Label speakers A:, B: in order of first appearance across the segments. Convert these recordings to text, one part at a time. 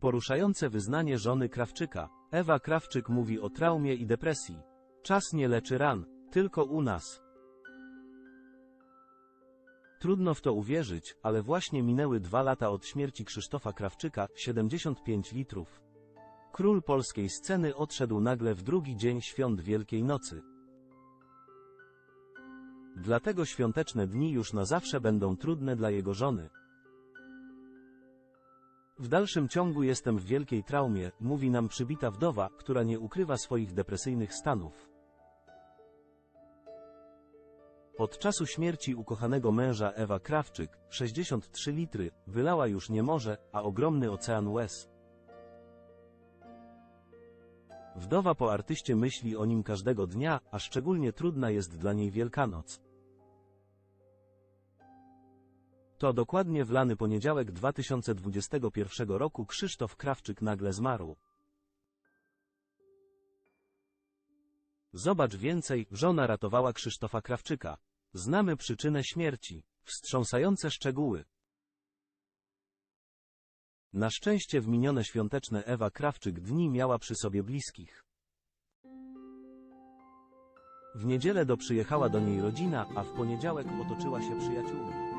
A: Poruszające wyznanie żony Krawczyka. Ewa Krawczyk mówi o traumie i depresji. Czas nie leczy ran, tylko u nas. Trudno w to uwierzyć, ale właśnie minęły dwa lata od śmierci Krzysztofa Krawczyka, 75 litrów. Król polskiej sceny odszedł nagle w drugi dzień świąt Wielkiej Nocy. Dlatego świąteczne dni już na zawsze będą trudne dla jego żony. W dalszym ciągu jestem w wielkiej traumie, mówi nam przybita wdowa, która nie ukrywa swoich depresyjnych stanów. Od czasu śmierci ukochanego męża Ewa Krawczyk, 63 litry, wylała już nie może, a ogromny ocean łez. Wdowa po artyście myśli o nim każdego dnia, a szczególnie trudna jest dla niej Wielkanoc. To dokładnie w lany poniedziałek 2021 roku Krzysztof Krawczyk nagle zmarł. Zobacz więcej, żona ratowała Krzysztofa Krawczyka. Znamy przyczynę śmierci. Wstrząsające szczegóły. Na szczęście w minione świąteczne Ewa Krawczyk dni miała przy sobie bliskich. W niedzielę do przyjechała do niej rodzina, a w poniedziałek otoczyła się przyjaciółmi.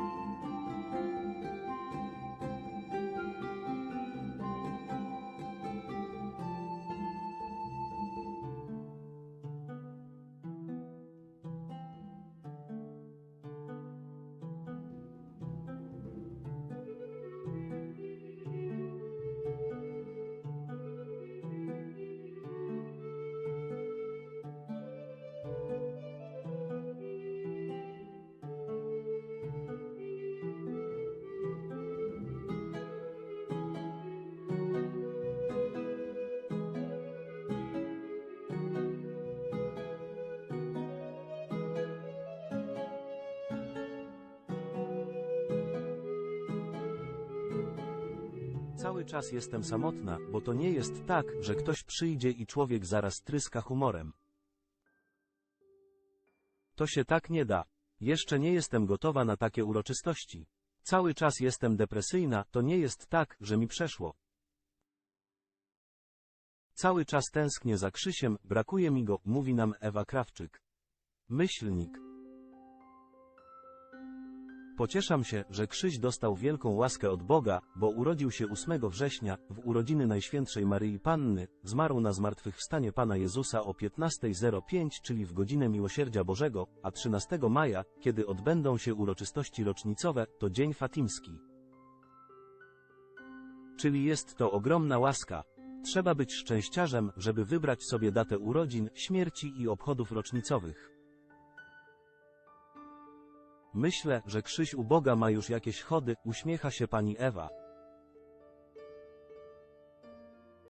A: Cały czas jestem samotna, bo to nie jest tak, że ktoś przyjdzie i człowiek zaraz tryska humorem. To się tak nie da. Jeszcze nie jestem gotowa na takie uroczystości. Cały czas jestem depresyjna, to nie jest tak, że mi przeszło. Cały czas tęsknię za Krzysiem, brakuje mi go, mówi nam Ewa Krawczyk. Myślnik. Pocieszam się, że Krzyś dostał wielką łaskę od Boga, bo urodził się 8 września, w urodziny Najświętszej Maryi Panny, zmarł na zmartwychwstanie Pana Jezusa o 15.05, czyli w godzinę Miłosierdzia Bożego, a 13 maja, kiedy odbędą się uroczystości rocznicowe, to Dzień Fatimski. Czyli jest to ogromna łaska. Trzeba być szczęściarzem, żeby wybrać sobie datę urodzin, śmierci i obchodów rocznicowych. Myślę, że Krzyś u Boga ma już jakieś chody, uśmiecha się pani Ewa.